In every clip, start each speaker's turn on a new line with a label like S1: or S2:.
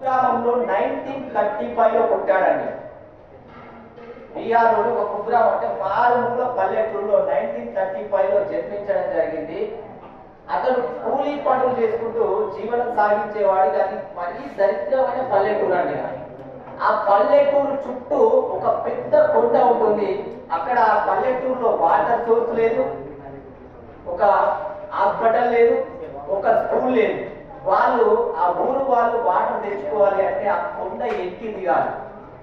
S1: గ్రామంలో nineteen thirty ఫైవ్లో పుట్టాడండి. BR ఒక కుగ్రామం అంటే మారుమూల పల్లెటూరులో నైన్టీన్ థర్టీ ఫైవ్లో జన్మించడం జరిగింది. అతను కూలీ పనులు చేసుకుంటూ జీవనం సాగించేవాడికి అది మరీ దరిద్రమైన పల్లెటూరు అండి ఆ పల్లెటూరు చుట్టూ ఒక పెద్ద కొండ ఉంటుంది. అక్కడ పల్లెటూరులో వాటర్ సోర్స్ లేదు ఒక హాస్పిటల్ లేదు ఒక స్కూల్ లేదు. వాళ్ళు ఆ ఊరు వాళ్ళు వాటర్ తెచ్చుకోవాలి అంటే ఆ కొండ ఎక్కి దిగాలి.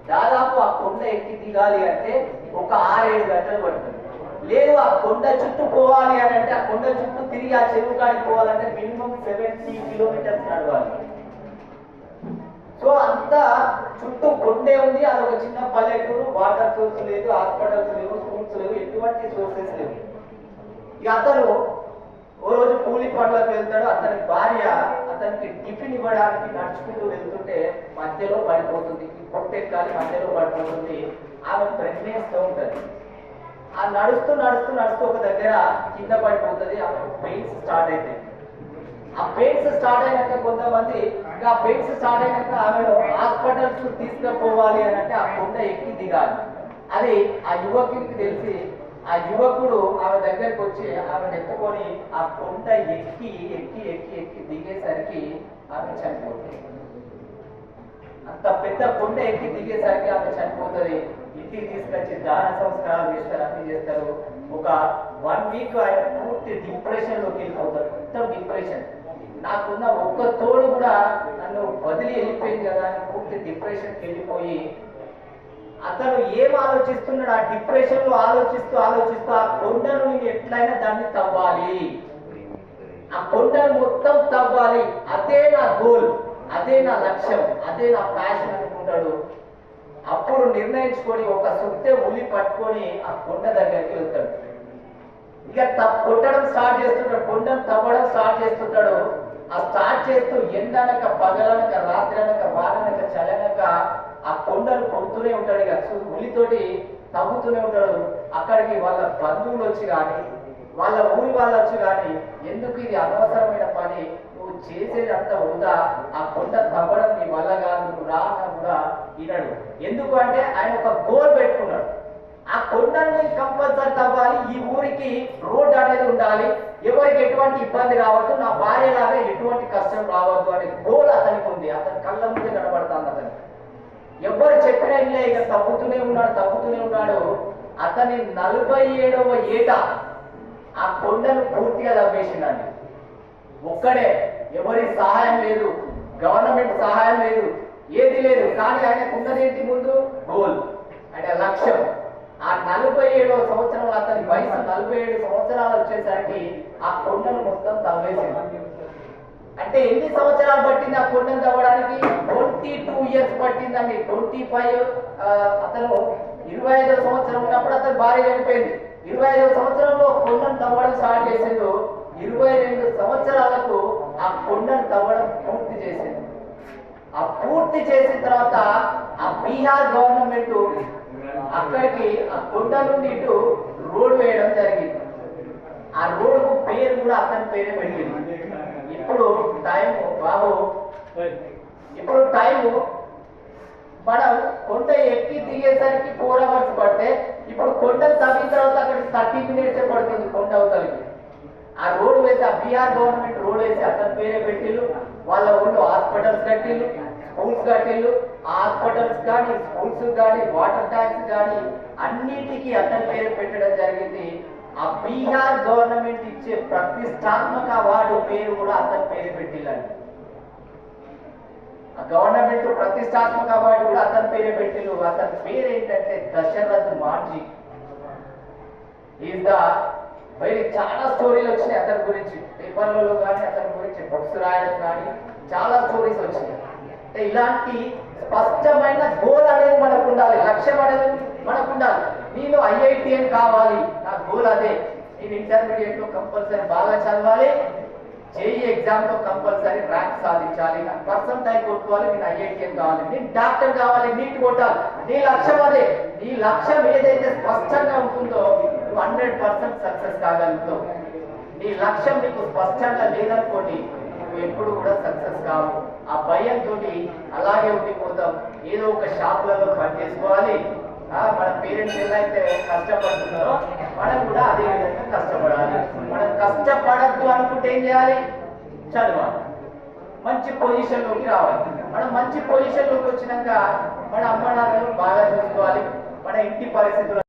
S1: దాదాపు ఆ కొండ ఎక్కి దిగాలి అంటే ఒక ఆరేడు గంటలు పడుతుంది. లేదు ఆ కొండ చుట్టూ పోవాలి అని అంటే ఆ కొండ చుట్టూ తిరిగి ఆ చెరువు కాడికి పోవాలంటే మినిమం సెవెంటీ కిలోమీటర్స్ నడవాలి. సో అంతా చుట్టూ కొండే ఉంది. అది ఒక చిన్న పల్లెటూరు. వాటర్ సోర్స్ లేదు హాస్పిటల్స్ లేవు స్కూల్స్ లేవు ఎటువంటి సోర్సెస్ లేవు. ఇక అతను ఓ రోజు కూలి పనులకు వెళ్తాడు. అతని భార్య అతనికి టిఫిన్ ఇవ్వడానికి నడుచుకుంటూ వెళ్తుంటే మధ్యలో పడిపోతుంది. పొట్టెక్కాలి మధ్యలో పడిపోతుంది. ఆమె ప్రెగ్నెన్స్ ఉంటుంది. ఆ నడుస్తూ నడుస్తూ నడుస్తూ ఒక దగ్గర కింద పడిపోతుంది. ఆమె పెయిన్స్ స్టార్ట్ అవుతాయి ఆ పెయిన్స్ స్టార్ట్ అయినాక కొంతమంది ఇంకా పెయిన్స్ స్టార్ట్ అయినాక ఆమెను హాస్పిటల్స్ తీసుకుపోవాలి అని అంటే ఆ కొండ ఎక్కి దిగాలి. అది ఆ యువకుడికి తెలిసి ఆ యువకుడు ఆమె దగ్గరికి వచ్చి ఆమెను ఎత్తుకొని ఆ కొండ ఎక్కి ఎక్కి ఎక్కి ఎక్కి దిగేసరికి ఆమె చనిపోతుంది. అంత పెద్ద కొండ ఎక్కి దిగేసరికి ఆమె చనిపోతుంది. ఇంటికి తీసుకొచ్చి దాన సంస్కారాలు చేస్తారు అన్ని చేస్తారు. ఒక వన్ వీక్ ఆయన పూర్తి డిప్రెషన్లోకి వెళ్ళిపోతారు మొత్తం డిప్రెషన్ నాకున్న ఒక్క తోడు కూడా నన్ను వదిలి వెళ్ళిపోయింది కదా అని పూర్తి డిప్రెషన్కి వెళ్ళిపోయి అతను ఏం ఆలోచిస్తున్నాడు? ఆ డిప్రెషన్లో ఆలోచిస్తూ ఆలోచిస్తూ ఆ కొండను నేను ఎట్లయినా దాన్ని తవ్వాలి. ఆ కొండను మొత్తం తవ్వాలి. అదే నా గోల్ అదే నా లక్ష్యం అదే నా ప్యాషన్ అనుకుంటాడు. అప్పుడు నిర్ణయించుకొని ఒక సుత్తె ఉలి పట్టుకొని ఆ కొండ దగ్గరికి వెళ్తాడు. ఇక కొట్టడం స్టార్ట్ చేస్తుంటాడు. కొండను తవ్వడం స్టార్ట్ చేస్తుంటాడు. ఆ స్టార్ట్ చేస్తూ ఎండనక పగలనక రాత్రి అనక వాననక చలనక ఆ కొండలు కొడుతూనే ఉంటాడు కదా. సో ఉలితోటి తవ్వుతూనే ఉంటాడు. అక్కడికి వాళ్ళ బంధువులు వచ్చి కానీ వాళ్ళ ఊరి వాళ్ళు వచ్చి కానీ ఎందుకు ఇది అనవసరమైన పని? నువ్వు చేసేది అంత ఆ కొండ తవ్వడం నీ వల్ల కాదు. నువ్వు రా కూడా వినడు. ఎందుకు అంటే ఆయన ఒక గోల్ పెట్టుకున్నాడు. ఆ కొండని కంపల్సరీ తవ్వాలి. ఈ ఊరికి రోడ్ అనేది ఉండాలి. ఎవరికి ఎటువంటి ఇబ్బంది రావద్దు. నా భార్య లాగా ఎటువంటి కష్టం రావద్దు అనే గోల్ అతనికి ఉంది. అతని కళ్ళ ముందే కనబడుతుంది అతనికి. ఎవరు చెప్పినా ఇల్లే ఇక తవ్వుతూనే ఉన్నాడు తవ్వుతూనే ఉన్నాడు. అతని నలభై ఏడవ ఏట ఆ కొండను పూర్తిగా తవ్వేసిండండి ఒక్కడే ఎవరి సహాయం లేదు గవర్నమెంట్ సహాయం లేదు ఏది లేదు. కానీ ఆయన ఉన్నదేంటి ముందు? గోల్. అంటే లక్ష్యం. ఆ నలభై ఏడవ సంవత్సరం అతని వయసు నలభై ఏడు సంవత్సరాలు వచ్చేసరికి ఆ కొండను మొత్తం తవ్వేసింది. అంటే ఎన్ని సంవత్సరాలు పట్టింది ఆ కొండను తవ్వడానికి? ట్వంటీ టూ ఇయర్స్ పట్టిందండి ట్వంటీ ఫైవ్ అతను ఇరవై ఐదో సంవత్సరం ఉన్నప్పుడు అతను భార్య చనిపోయింది. ఇరవై ఐదో సంవత్సరంలో కొండను తవ్వడం స్టార్ట్ చేసిండు. ఇరవై రెండు సంవత్సరాలకు ఆ కొండను తవ్వడం పూర్తి చేసింది ఆ పూర్తి చేసిన తర్వాత ఆ బీహార్ గవర్నమెంట్ అక్కడికి ఆ కొండ నుండి ఇటు రోడ్ వేయడం జరిగింది. ఆ రోడ్డుకు పేరు కూడా అతని పేరే పెట్టింది ఇప్పుడు టైం బాబు. ఇప్పుడు టైము మనం కొండ ఎక్కి దిగేసరికి ఫోర్ అవర్స్ పడితే ఇప్పుడు కొండ తగ్గిన తర్వాత అక్కడ థర్టీ మినిట్స్ పడుతుంది కొండ అవతలకి? ఆ రోడ్ వేసి ఆ బీఆర్ గవర్నమెంట్ రోడ్ వేసి అతని పేరే పెట్టిల్లు వాళ్ళ ఊళ్ళో హాస్పిటల్స్ కట్టిల్లు స్కూల్స్ కట్టిల్లు ఆ హాస్పిటల్స్ కానీ స్కూల్స్ కానీ వాటర్ ట్యాంక్స్ కానీ అన్నిటికీ అతని పేరు పెట్టడం జరిగింది. ఆ బీహార్ గవర్నమెంట్ ఇచ్చే ప్రతిష్టాత్మక అవార్డు పేరు కూడా అతని పేరు పెట్టిల్లండి. ఆ గవర్నమెంట్ ప్రతిష్టాత్మక అవార్డు కూడా అతని పేరే పెట్టిల్లు. అతని పేరు ఏంటంటే Dashrath Manjhi. Is the very చాలా స్టోరీలు వచ్చినాయి అతని గురించి. పేపర్లలో కానీ అతని గురించి బుక్స్ రాయడం కానీ చాలా స్టోరీస్ వచ్చినాయి. అంటే ఇలాంటి స్పష్టమైన గోల్ అనేది మనకు ఉండాలి లక్ష్యం అనేది మనకు ఉండాలి. నేను ఐఐటిఎన్ కావాలి గోల్ అదే. నేను ఇంటర్మీడియట్లో కంపల్సరీ బాగా చదవాలి. జేఈ ఎగ్జామ్లో కంపల్సరీ ర్యాంక్ సాధించాలి. నాకు పర్సంటైల్ కొట్టుకోవాలి నేను ఐఐటిఎం కావాలి. నేను డాక్టర్ కావాలి నీట్ కొట్టాలి. నీ లక్ష్యం అదే. నీ లక్ష్యం ఏదైతే స్పష్టంగా ఉంటుందో నువ్వు హండ్రెడ్ పర్సెంట్ సక్సెస్ కాగలుగుతావు. నీ లక్ష్యం నీకు స్పష్టంగా లేదనుకోండి నువ్వు ఎప్పుడు కూడా సక్సెస్ కావు. ఆ భయంతో అలాగే ఉండిపోతావు. ఏదో ఒక షాపులలో పని చేసుకోవాలి. మన పేరెంట్స్ ఎలా అయితే కష్టపడుతున్నారో మనం కూడా అదే విధంగా కష్టపడాలి. మనం కష్టపడద్దు అనుకుంటే ఏం చేయాలి? చదవాలి. మంచి పొజిషన్లోకి రావాలి. మనం మంచి పొజిషన్లోకి వచ్చినాక మన అమ్మ నాన్నలు బాగా చూసుకోవాలి. మన ఇంటి పరిస్థితులు